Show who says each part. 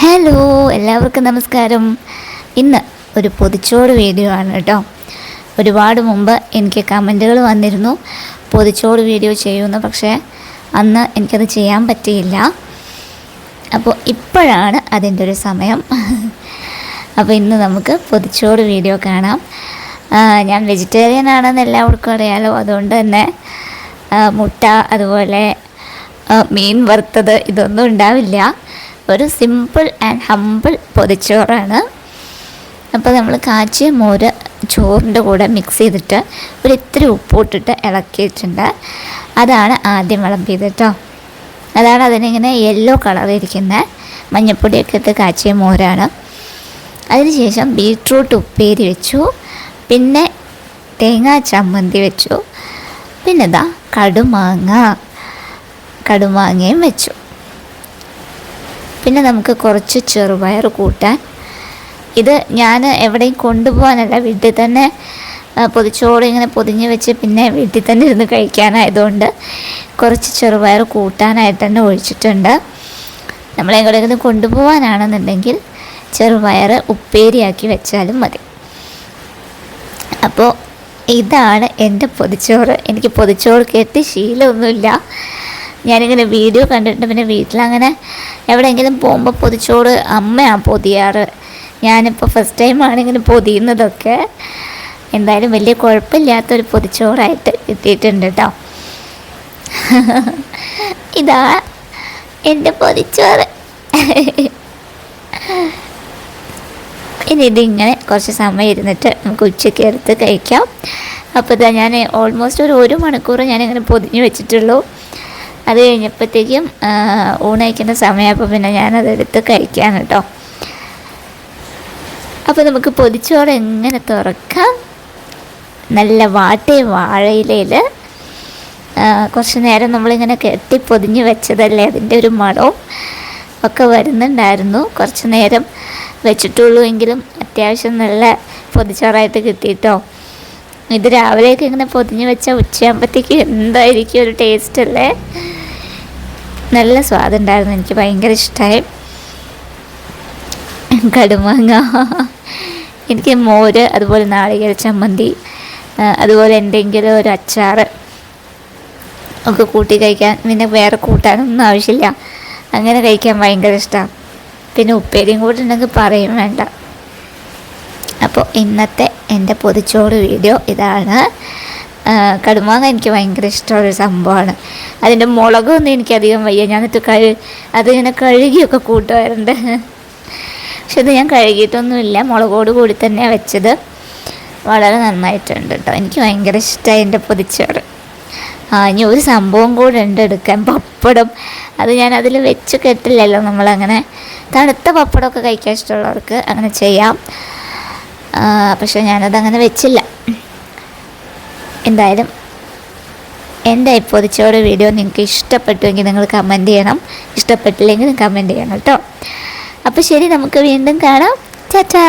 Speaker 1: Hello എല്ലാവർക്കും നമസ്കാരം. ഇന്ന് ഒരു പൊതിച്ചോട് വീഡിയോ ആണ് കേട്ടോ. ഒരുപാട് മുമ്പ് എനിക്ക് കമന്റുകൾ വന്നിരുന്നു. പൊതിച്ചോട് വീഡിയോ ചെയ്യുമെന്ന് പക്ഷേ അന്ന് എനിക്കത് ചെയ്യാൻ പറ്റിയില്ല. അപ്പോൾ ഇപ്പോഴാണ് അതിന്റെ ഒരു സമയം. അപ്പോൾ ഇന്ന് നമുക്ക് പൊതിച്ചോട് വീഡിയോ കാണാം. ഞാൻ വെജിറ്റേറിയൻ ആണെന്ന് എല്ലാവർക്കും അറിയാലോ അതുകൊണ്ട് തന്നെ മുട്ട അതുപോലെ മീൻ വറുത്തത് ഇതൊന്നും ഉണ്ടാവില്ല. ഒരു സിമ്പിൾ ആൻഡ് ഹമ്പിൾ പൊതിച്ചോറാണ്. അപ്പോൾ നമ്മൾ കാച്ചിയ മോര് ചോറിന്റെ കൂടെ മിക്സ് ചെയ്തിട്ട് ഒരു ഇത്തിരി ഉപ്പിട്ടിട്ട് ഇളക്കിയിട്ടുണ്ട്. അതാണ് ആദ്യം വിളമ്പിയത് കേട്ടോ അതാണ് അതിനിങ്ങനെ യെല്ലോ കളർ ഇരിക്കുന്ന മഞ്ഞപ്പൊടിയൊക്കെ ഇട്ട് കാച്ചിയ മോരാണ്. അതിനുശേഷം ബീട്രൂട്ട് ഉപ്പേരി വെച്ചു. പിന്നെ തേങ്ങാ ചമ്മന്തി വെച്ചു. പിന്നെ ഇതാ കടുമാങ്ങ. കടുമാങ്ങയും വെച്ചു. പിന്നെ നമുക്ക് കുറച്ച് ചെറുപയർ കൂട്ടാൻ. ഇത് ഞാൻ എവിടെയും കൊണ്ടുപോകാനല്ല വീട്ടിൽ തന്നെ പൊതിച്ചോട് ഇങ്ങനെ പൊതിഞ്ഞ് വെച്ച് പിന്നെ വീട്ടിൽ തന്നെ ഇരുന്ന് കഴിക്കാനായതുകൊണ്ട് കുറച്ച് ചെറുപയർ കൂട്ടാനായിട്ട് തന്നെ ഒഴിച്ചിട്ടുണ്ട്. നമ്മളെങ്ങോട്ടെങ്കിലും കൊണ്ടുപോകാനാണെന്നുണ്ടെങ്കിൽ ചെറുപയർ ഉപ്പേരിയാക്കി വെച്ചാലും മതി. അപ്പോൾ ഇതാണ് എന്റെ പൊതിച്ചോറ്. എനിക്ക് പൊതിച്ചോറ് കേട്ട് ശീലമൊന്നുമില്ല. ഞാനിങ്ങനെ വീഡിയോ കണ്ടിട്ട് പിന്നെ വീട്ടിലങ്ങനെ എവിടെയെങ്കിലും പോകുമ്പോൾ പൊതിച്ചോട് അമ്മയാണ് പൊതിയാറ്. ഞാനിപ്പോൾ ഫസ്റ്റ് ടൈമാണ് ഇങ്ങനെ പൊതിയുന്നതൊക്കെ. എന്തായാലും വലിയ കുഴപ്പമില്ലാത്തൊരു പൊതിച്ചോറായിട്ട് കിട്ടിയിട്ടുണ്ട് കേട്ടോ ഇതാ എന്റെ പൊതിച്ചോറ്. ഇനി ഇതിങ്ങനെ കുറച്ച് സമയം ഇരുന്നിട്ട് നമുക്ക് ഉച്ചയ്ക്ക് എടുത്ത് കഴിക്കാം. അപ്പോൾ ഇതാ ഞാൻ ഓൾമോസ്റ്റ് ഒരു ഒരു മണിക്കൂർ ഞാനിങ്ങനെ പൊതിഞ്ഞ് വെച്ചിട്ടുള്ളൂ. അത് കഴിഞ്ഞപ്പോഴത്തേക്കും ഊണയക്കുന്ന സമയമായപ്പോൾ പിന്നെ ഞാനതെടുത്ത് കഴിക്കാൻ കേട്ടോ. അപ്പോൾ നമുക്ക് പൊതിച്ചോറ് എങ്ങനെ തുറക്കാം? നല്ല വാട്ടയും വാഴയിലയിൽ കുറച്ച് നേരം നമ്മളിങ്ങനെ കെട്ടി പൊതിഞ്ഞ് വെച്ചതല്ലേ അതിന്റെ ഒരു മണവും ഒക്കെ വരുന്നുണ്ടായിരുന്നു. കുറച്ച് നേരം വെച്ചിട്ടുള്ളൂ എങ്കിലും അത്യാവശ്യം നല്ല പൊതിച്ചോറായിട്ട് കിട്ടിയിട്ടോ. ഇത് രാവിലെയൊക്കെ ഇങ്ങനെ പൊതിഞ്ഞ് വെച്ചാൽ ഉച്ചയാകുമ്പോഴത്തേക്ക് എന്തായിരിക്കും ഒരു ടേസ്റ്റ് അല്ലേ? നല്ല സ്വാദുണ്ടായിരുന്നു എനിക്ക് ഭയങ്കര ഇഷ്ടമായി കടുമാങ്ങ എനിക്ക് മോര് അതുപോലെ നാളികേര ചമ്മന്തി അതുപോലെ എന്തെങ്കിലും ഒരു അച്ചാർ ഒക്കെ കൂട്ടി കഴിക്കാൻ പിന്നെ വേറെ കൂട്ടാനൊന്നും ആവശ്യമില്ല. അങ്ങനെ കഴിക്കാൻ ഭയങ്കര ഇഷ്ടമാണ് പിന്നെ ഉപ്പേരിയും കൂടെ ഉണ്ടെങ്കിൽ പറയും വേണ്ട. അപ്പോൾ ഇന്നത്തെ എന്റെ പൊതിച്ചോറ് വീഡിയോ ഇതാണ്. കടുമാങ്ങ എനിക്ക് ഭയങ്കര ഇഷ്ടമുള്ളൊരു സംഭവമാണ്. അതിന്റെ മുളകൊന്നും എനിക്കധികം വയ്യ. ഞാനിട്ട് കഴു അതിങ്ങനെ കഴുകിയൊക്കെ കൂട്ടുമാറുണ്ട് പക്ഷെ ഇത് ഞാൻ കഴുകിയിട്ടൊന്നുമില്ല. മുളകോട് കൂടി തന്നെയാണ് വെച്ചത്. വളരെ നന്നായിട്ടുണ്ട് കേട്ടോ എനിക്ക് ഭയങ്കര ഇഷ്ടമായി എന്റെ പൊതിച്ചോറ്. ആ ഇനി ഒരു സംഭവം കൂടെ ഉണ്ട് എടുക്കാൻ. പപ്പടം. അത് ഞാൻ അതിൽ വെച്ച് കെട്ടില്ലല്ലോ നമ്മളങ്ങനെ. തണുത്ത പപ്പടമൊക്കെ കഴിക്കാൻ ഇഷ്ടമുള്ളവർക്ക് അങ്ങനെ ചെയ്യാം. പക്ഷേ പക്ഷെ ഞാനത് വെച്ചില്ല. എന്തായാലും എന്റെ ഈ പൊതിച്ചോറ് വീഡിയോ നിങ്ങൾക്ക് ഇഷ്ടപ്പെട്ടുവെങ്കിൽ നിങ്ങൾ കമന്റ് ചെയ്യണം. ഇഷ്ടപ്പെട്ടില്ലെങ്കിൽ കമന്റ് ചെയ്യണം കേട്ടോ. അപ്പോൾ ശരി നമുക്ക് വീണ്ടും കാണാം. ചാച്ചാ